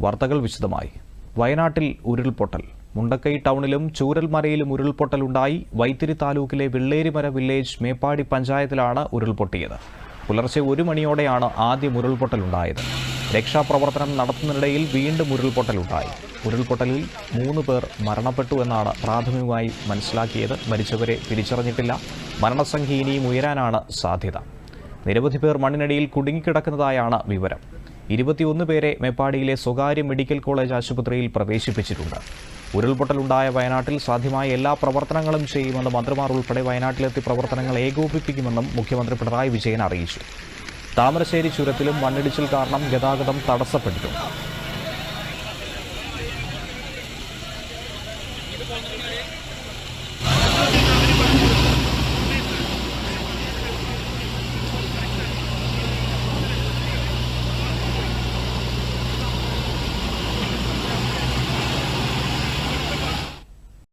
വാർത്തകൾ വിശദമായി. വയനാട്ടിൽ ഉരുൾപൊട്ടൽ. മുണ്ടക്കൈ ടൗണിലും ചൂരൽമരയിലും ഉരുൾപൊട്ടലുണ്ടായി വൈത്തിരി താലൂക്കിലെ വെള്ളേരിമര വില്ലേജ് മേപ്പാടി പഞ്ചായത്തിലാണ് ഉരുൾപൊട്ടിയത്. പുലർച്ചെ ഒരു മണിയോടെയാണ് ആദ്യം ഉരുൾപൊട്ടലുണ്ടായത് രക്ഷാപ്രവർത്തനം നടത്തുന്നതിനിടയിൽ വീണ്ടും ഉരുൾപൊട്ടലുണ്ടായി ഉരുൾപൊട്ടലിൽ മൂന്ന് പേർ മരണപ്പെട്ടു എന്നാണ് പ്രാഥമികമായി മനസ്സിലാക്കിയത്. മരിച്ചവരെ തിരിച്ചറിഞ്ഞിട്ടില്ല. മരണസംഖ്യ ഇനിയും ഉയരാനാണ് സാധ്യത. നിരവധി പേർ മണ്ണിനടിയിൽ കുടുങ്ങിക്കിടക്കുന്നതായാണ് വിവരം. ഇരുപത്തിയൊന്ന് പേരെ മേപ്പാടിയിലെ സ്വകാര്യ മെഡിക്കൽ കോളേജ് ആശുപത്രിയിൽ പ്രവേശിപ്പിച്ചിട്ടുണ്ട്. ഉരുൾപൊട്ടലുണ്ടായ വയനാട്ടിൽ സാധ്യമായ എല്ലാ പ്രവർത്തനങ്ങളും ചെയ്യുമെന്ന് മന്ത്രിമാർ ഉൾപ്പെടെ വയനാട്ടിലെത്തി പ്രവർത്തനങ്ങൾ ഏകോപിപ്പിക്കുമെന്നും മുഖ്യമന്ത്രി പിണറായി വിജയൻ അറിയിച്ചു. താമരശ്ശേരി ചുരത്തിലും മണ്ണിടിച്ചിൽ കാരണം ഗതാഗതം തടസ്സപ്പെട്ടിട്ടുണ്ട്.